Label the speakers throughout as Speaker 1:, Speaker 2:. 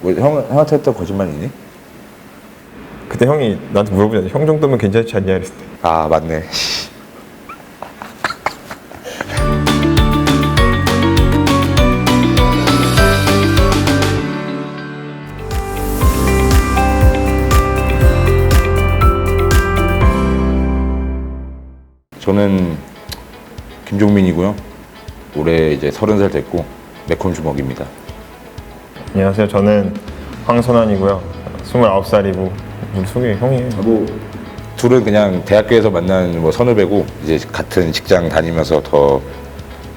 Speaker 1: 뭐 형, 형한테 했던 거짓말이니?
Speaker 2: 그때 형이 나한테 물어보잖아. 형 정도면 괜찮지 않냐 이랬을 때.
Speaker 1: 아 맞네 저는 김종민이고요 올해 이제 서른 살 됐고 매콤 주먹입니다
Speaker 2: 안녕하세요. 저는 황선환이고요. 29살이고 우리 소개 형이에요.
Speaker 1: 뭐 둘은 그냥 대학교에서 만난 뭐 선후배고 이제 같은 직장 다니면서 더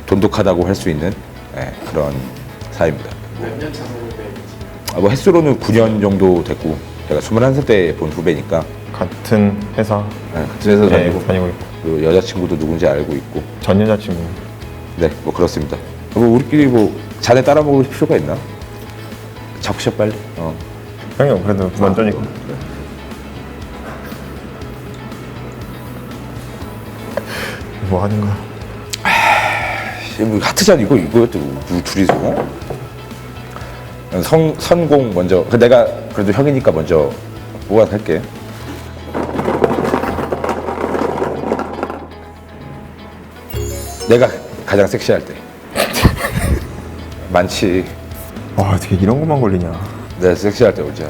Speaker 1: 돈독하다고 할 수 있는 예, 그런 사이입니다.
Speaker 3: 몇 년 차 선후배
Speaker 1: 아, 뭐 횟수로는 9년 정도 됐고 제가 21살 때 본 후배니까
Speaker 2: 같은 회사
Speaker 1: 예, 같은 회사
Speaker 2: 네,
Speaker 1: 다니고
Speaker 2: 다니고 있고
Speaker 1: 그 여자친구도 누군지 알고 있고
Speaker 2: 전 여자친구
Speaker 1: 네 뭐 그렇습니다. 뭐 우리끼리 뭐 자네 따라 먹을 필요가 있나? 적셔 빨리. 어.
Speaker 2: 형이 그래도 먼저니까 뭐 하는 거야?
Speaker 1: 뭐 하트잔 이거 이거였대 우리 둘이서 어? 성 선공 먼저 그 내가 그래도 형이니까 먼저 보관할게 내가 가장 섹시할 때 많지
Speaker 2: 와 어떻게 이런 것만 걸리냐?
Speaker 1: 내가 섹시할 때 언제야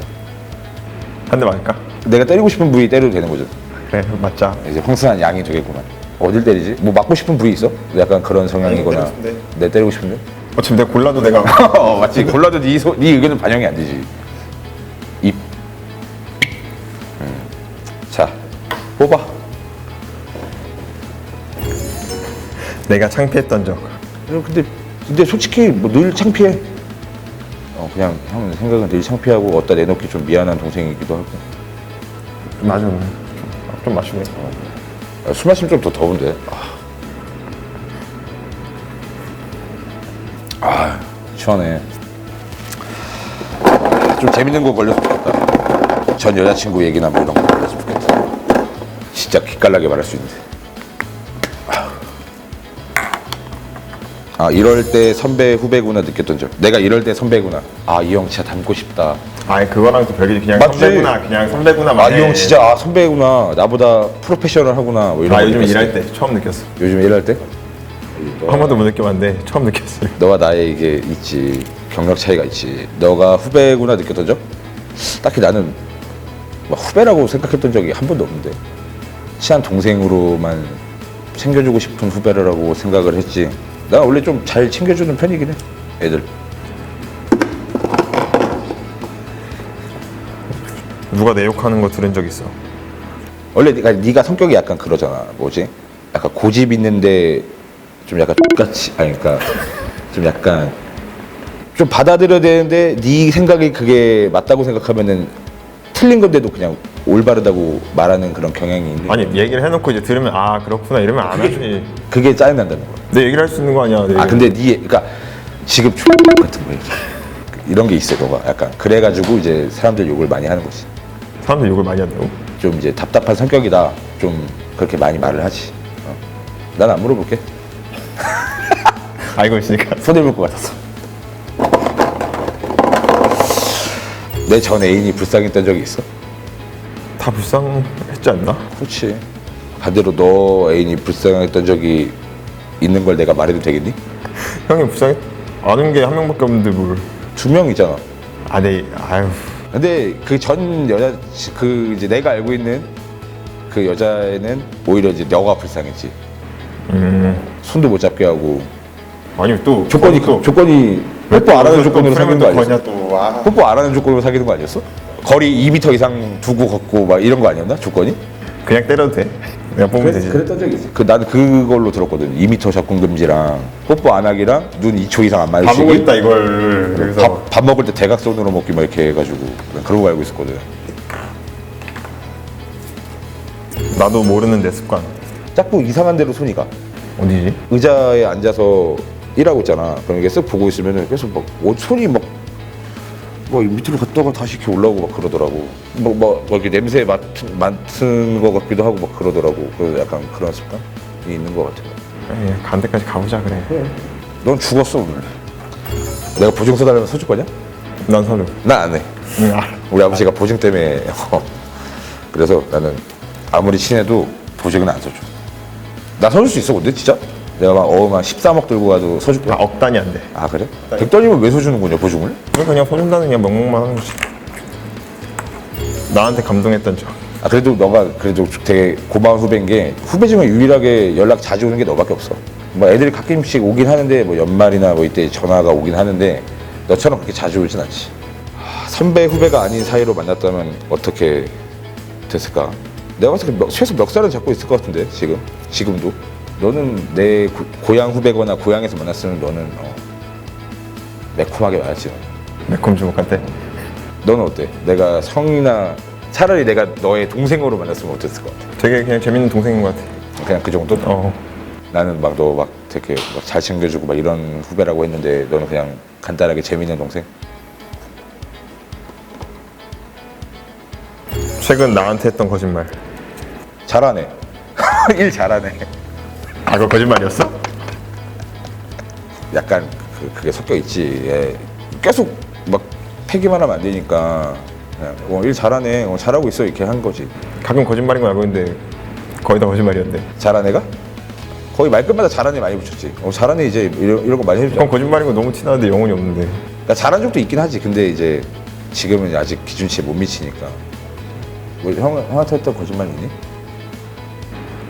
Speaker 2: 한대 맞을까?
Speaker 1: 내가 때리고 싶은 부위 때려도 되는 거죠
Speaker 2: 그래 맞자.
Speaker 1: 이제 황승한 양이 되겠구만 어딜 때리지? 뭐 맞고 싶은 부위 있어? 약간 그런 성향이거나
Speaker 2: 때리고 싶은데.
Speaker 1: 내 때리고 싶은데?
Speaker 2: 어차피 내가 골라도 내가
Speaker 1: 어, 맞지. 골라도 네, 소, 네 의견은 반영이 안 되지. 입. 음. 자, 뽑아.
Speaker 2: 내가 창피했던 적.
Speaker 1: 어, 근데 근데 솔직히 뭐 늘 창피해. 어, 그냥 형 생각은 늘 창피하고 어디다 내놓기 좀 미안한 동생이기도 하고.
Speaker 2: 맞아. 좀, 좀 마시고.
Speaker 1: 아, 술 마시면 좀 더 더운데. 아, 아 시원해. 좀 재밌는 거 걸렸으면 좋겠다. 전 여자친구 얘기나 뭐 이런 거 걸렸으면 좋겠다. 진짜 기깔나게 말할 수 있는데. 아 이럴 때 선배 후배구나 느꼈던 적. 내가 이럴 때 선배구나. 아 이 형 진짜 닮고 싶다.
Speaker 2: 아니 그거랑 또 별개지 그냥
Speaker 1: 맞지?
Speaker 2: 선배구나 그냥 선배구나
Speaker 1: 아 이 형 진짜 아 선배구나. 나보다 프로페셔널하구나. 뭐 이런
Speaker 2: 나
Speaker 1: 거
Speaker 2: 요즘
Speaker 1: 느꼈어.
Speaker 2: 일할 때 처음 느꼈어.
Speaker 1: 요즘 일할 때?
Speaker 2: 한 번도 못 느껴봤는데 처음 느꼈어요.
Speaker 1: 너와 나의 이게 있지 경력 차이가 있지 너가 후배구나 느꼈던 적? 딱히 나는 막 후배라고 생각했던 적이 한 번도 없는데 친한 동생으로만 챙겨주고 싶은 후배라고 생각을 했지 나 원래 좀 잘 챙겨주는 편이긴 해 애들
Speaker 2: 누가 내 욕하는 거 들은 적 있어.
Speaker 1: 원래 네가, 네가 성격이 약간 그러잖아 뭐지? 약간 고집 있는데 좀 약간 똑같이 아니 그러니까 좀 약간 좀 받아들여야 되는데 네 생각이 그게 맞다고 생각하면은 틀린 건데도 그냥 올바르다고 말하는 그런 경향이 있는
Speaker 2: 아니 얘기를 해놓고 이제 들으면 아 그렇구나 이러면 안 하지.
Speaker 1: 그게 짜증난다는 거야
Speaker 2: 내 얘기를 할 수 있는 거 아니야. 내
Speaker 1: 아
Speaker 2: 얘기.
Speaker 1: 근데 네 그러니까 지금 X 같은 거 이런 게 있어 너가 약간 그래가지고 이제 사람들 욕을 많이 하는 거지
Speaker 2: 사람들 욕을 많이 한다고?
Speaker 1: 좀 이제 답답한 성격이다 좀 그렇게 많이 말을 하지 어. 난안 물어볼게
Speaker 2: 알고 있으니까.
Speaker 1: 손해 볼 것 같았어. 내전 애인이 불쌍했던 적이 있어?
Speaker 2: 다 불쌍했지 않나?
Speaker 1: 그렇지. 반대로 너 애인이 불쌍했던 적이 있는 걸 내가 말해도 되겠니?
Speaker 2: 형이 불쌍해 아는 게 한 명밖에 없는데 뭘?
Speaker 1: 두 명이잖아.
Speaker 2: 아, 네, 아유,
Speaker 1: 근데 그 전 여자 그 이제 내가 알고 있는 그 여자애는 오히려 이제 너가 불쌍했지.
Speaker 2: 음,
Speaker 1: 손도 못 잡게 하고
Speaker 2: 아니 또
Speaker 1: 조건이
Speaker 2: 또
Speaker 1: 조건이 뽀뽀 안 하는 조건으로 사귀는 거 아니었어?
Speaker 2: 또 아.
Speaker 1: 뽀뽀 안 하는 조건으로 사귀는 거 아니었어? 거리 2m 이상 두고 걷고 막 이런 거 아니었나? 조건이?
Speaker 2: 그냥 때려도 돼. 내가 뽑으면 되지.
Speaker 1: 그랬던 적이 있어. 그 나는 그걸로 들었거든. 2m 접근 금지랑 뽀뽀 안 하기랑 눈 2초 이상
Speaker 2: 안다 보고
Speaker 1: 마주치기.
Speaker 2: 있다 이걸 여기서
Speaker 1: 밥, 밥 먹을 때 대각선으로 먹기 막 이렇게 해가지고 난 그런 거 알고 있었거든.
Speaker 2: 나도 모르는 내 습관
Speaker 1: 자꾸 이상한 데로 손이 가.
Speaker 2: 어디지?
Speaker 1: 의자에 앉아서 일하고 있잖아. 그럼 이게 쓱 보고 있으면은 계속 막 어, 손이 막, 막 밑으로 갔다가 다시 이렇게 올라오고 막 그러더라고. 뭐, 뭐, 뭐 이렇게 냄새 맡은, 맡은 것 같기도 하고 막 그러더라고. 그 약간 그런 습관이 있는 것 같아.
Speaker 2: 에이, 간 데까지 가보자 그래.
Speaker 1: 넌 죽었어 오늘. 내가 보증서 달라면 서줄 거냐?
Speaker 2: 난 서류.
Speaker 1: 나안 해.
Speaker 2: 응.
Speaker 1: 우리 아버지가 보증 때문에 어. 그래서 나는 아무리 친해도 보증은 안 서줘. 나 서줄 수 있어 근데 진짜? 내가 막 어막 13억 들고 가도 서줄
Speaker 2: 아,
Speaker 1: 거야.
Speaker 2: 억 단위 안 돼.
Speaker 1: 아 그래? 백단이면 왜 서주는 거냐 보증을?
Speaker 2: 그냥 그냥 서준다는 그냥 명목만 하는 거지. 나한테 감동했던 적.
Speaker 1: 아 그래도 너가 그래도 되게 고마운 후배인 게 후배 중에 유일하게 연락 자주 오는 게 너밖에 없어. 뭐 애들이 가끔씩 오긴 하는데 뭐 연말이나 뭐 이때 전화가 오긴 하는데 너처럼 그렇게 자주 오진 않지. 아, 선배 후배가 아닌 사이로 만났다면 어떻게 됐을까? 내가 봤을 때 몇- 최소 몇 살은 잡고 있을 것 같은데 지금 지금도 너는 내 고, 고향 후배거나 고향에서 만났으면 너는 어, 매콤하게 말하지.
Speaker 2: 매콤 주먹한테.
Speaker 1: 너는 어때? 내가 성이나 차라리 내가 너의 동생으로 만났으면 어땠을 것 같아?
Speaker 2: 되게 그냥 재밌는 동생인 것 같아.
Speaker 1: 그냥 그 정도?
Speaker 2: 어.
Speaker 1: 나는 막 너막 되게 막 잘 챙겨주고 막 이런 후배라고 했는데 너는 그냥 간단하게 재밌는 동생?
Speaker 2: 최근 나한테 했던 거짓말.
Speaker 1: 잘하네. 일 잘하네.
Speaker 2: 아, 그거 거짓말이었어?
Speaker 1: 약간 그, 그게 섞여 있지. 예. 계속 막 패기만 하면 안 되니까 그냥 어, 일 잘하네. 어, 잘하고 있어 이렇게 한 거지.
Speaker 2: 가끔 거짓말인 거 알고 있는데 거의 다 거짓말이었는데.
Speaker 1: 잘하네가? 거의 말끝마다 잘하네 많이 붙였지. 어, 잘하네 이제 이런, 이런 거 많이 해주잖아.
Speaker 2: 그럼 거짓말인 거 너무 티나는데 영혼이 없는데.
Speaker 1: 나 잘한 적도 있긴 하지. 근데 이제 지금은 아직 기준치에 못 미치니까. 뭐 형, 형한테 했던 거짓말 있니?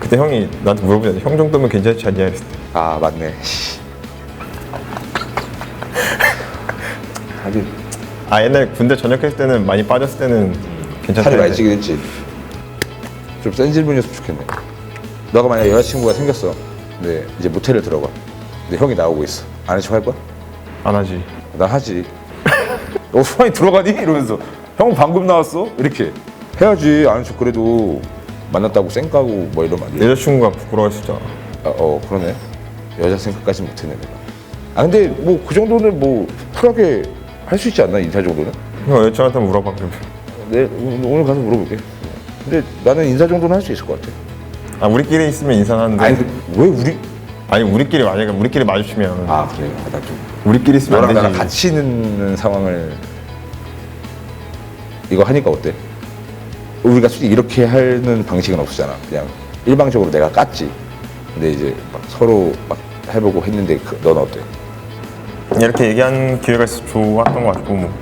Speaker 2: 그때 형이 나한테 물어보잖아. 형 정도면 괜찮지 않냐 이랬을 때.
Speaker 1: 아 맞네. 하긴
Speaker 2: 아 옛날에 군대 전역했을 때는 많이 빠졌을 때는 괜찮다.
Speaker 1: 살이 많이. 찌긴 했지. 좀 센 질문이었으면 좋겠네. 너가 만약 에 여자친구가 생겼어. 근데 이제 모텔을 들어가. 근데 형이 나오고 있어. 아는 척 할 거야?
Speaker 2: 안 하지.
Speaker 1: 난 하지. 너 수환이 들어가니? 이러면서 형 방금 나왔어? 이렇게 해야지. 아는 척 그래도 만났다고 쌩까고 뭐 이러면 안 돼.
Speaker 2: 여자친구가 있잖아.
Speaker 1: 아, 어 그러네. 여자 생각까지 못했네 내가. 아 근데 뭐 그 정도는 뭐 쿨하게 할 수 있지 않나 인사 정도는?
Speaker 2: 형 여자친구한테 물어봐 그러면.
Speaker 1: 네 오- 오늘 가서 물어볼게. 근데 나는 인사 정도는 할 수 있을 것 같아.
Speaker 2: 아 우리끼리 있으면 인사하는데.
Speaker 1: 아니
Speaker 2: 아니,
Speaker 1: 그- 왜 우리?
Speaker 2: 우리끼리 만약에 우리끼리 마주치면.
Speaker 1: 아 그래. 나좀
Speaker 2: 우리끼리 있으면
Speaker 1: 너랑
Speaker 2: 안
Speaker 1: 나랑
Speaker 2: 되지.
Speaker 1: 같이 있는 상황을 이거 하니까 어때 우리가 솔직히 이렇게 하는 방식은 없었잖아. 그냥 일방적으로 내가 깠지. 근데 이제 막 서로 막 해보고 했는데 그, 넌 어때?
Speaker 2: 이렇게 얘기한 기회가 있어서 좋았던 것 같고 뭐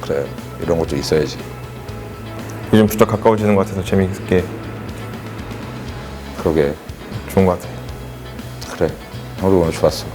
Speaker 1: 그래 이런 것도 있어야지.
Speaker 2: 요즘 부쩍 가까워지는 것 같아서 재밌게.
Speaker 1: 그러게.
Speaker 2: 좋은 것 같아.
Speaker 1: 그래 형도 오늘 좋았어